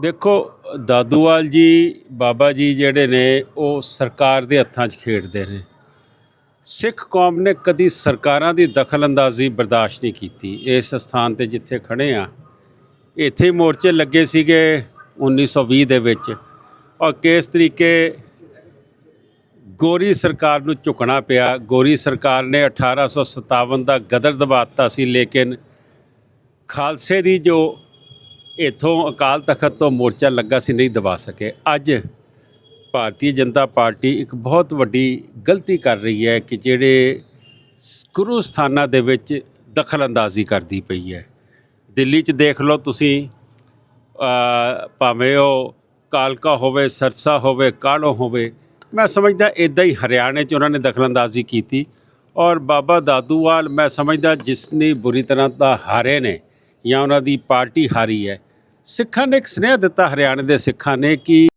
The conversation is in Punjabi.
ਦੇਖੋ, ਦਾਦੂਵਾਲ ਜੀ, ਬਾਬਾ ਜੀ ਜਿਹੜੇ ਨੇ, ਉਹ ਸਰਕਾਰ ਦੇ ਹੱਥਾਂ 'ਚ ਖੇਡਦੇ ਨੇ। ਸਿੱਖ ਕੌਮ ਨੇ ਕਦੀ ਸਰਕਾਰਾਂ ਦੀ ਦਖਲਅੰਦਾਜ਼ੀ ਬਰਦਾਸ਼ਤ ਨਹੀਂ ਕੀਤੀ। ਇਸ ਸਥਾਨ ਤੇ ਜਿੱਥੇ ਖੜੇ ਆ ਇੱਥੇ ਮੋਰਚੇ ਲੱਗੇ ਸੀਗੇ 1920 ਦੇ ਵਿੱਚ। ਔਰ ਕਿਸ ਤਰੀਕੇ ਗੋਰੀ ਸਰਕਾਰ ਨੂੰ ਝੁਕਣਾ ਪਿਆ। ਗੋਰੀ ਸਰਕਾਰ ਨੇ 1857 ਦਾ ਗਦਰ ਦਬਾਤਾ ਸੀ, ਲੇਕਿਨ ਖਾਲਸੇ ਦੀ ਜੋ ਇਥੋਂ ਅਕਾਲ ਤਖਤ ਤੋਂ ਮੋਰਚਾ ਲੱਗਾ ਸੀ ਨਹੀਂ ਦਬਾ ਸਕੇ। ਅੱਜ ਭਾਰਤੀ ਜਨਤਾ ਪਾਰਟੀ ਇੱਕ ਬਹੁਤ ਵੱਡੀ ਗਲਤੀ ਕਰ ਰਹੀ ਹੈ ਕਿ ਜਿਹੜੇ ਗੁਰੂ ਸਥਾਨਾਂ ਦੇ ਵਿੱਚ ਦਖਲਅੰਦਾਜ਼ੀ ਕਰਦੀ ਪਈ ਹੈ। ਦਿੱਲੀ 'ਚ ਦੇਖ ਲਓ ਤੁਸੀਂ ਭਾਵੇਂ ਉਹ ਕਾਲਕਾ ਹੋਵੇ, ਸਰਸਾ ਹੋਵੇ, ਕਾਲੋ ਹੋਵੇ, ਮੈਂ ਸਮਝਦਾ ਇਦਾਂ ਹੀ ਹਰਿਆਣੇ 'ਚ ਉਹਨਾਂ ਨੇ ਦਖਲਅੰਦਾਜ਼ੀ ਕੀਤੀ ਔਰ ਬਾਬਾ ਦਾਦੂਵਾਲ ਮੈਂ ਸਮਝਦਾ ਜਿਸ ਨੇ ਬੁਰੀ ਤਰ੍ਹਾਂ ਤਾਂ ਹਾਰੇ ਨੇ ਜਾਂ ਉਹਨਾਂ ਦੀ ਪਾਰਟੀ ਹਾਰੀ ਹੈ ਸਿੱਖਾਂ ਨੇ ਇੱਕ ਸੁਨੇਹਾ ਦਿੱਤਾ ਹਰਿਆਣੇ ਦੇ ਸਿੱਖਾਂ ਨੇ ਕਿ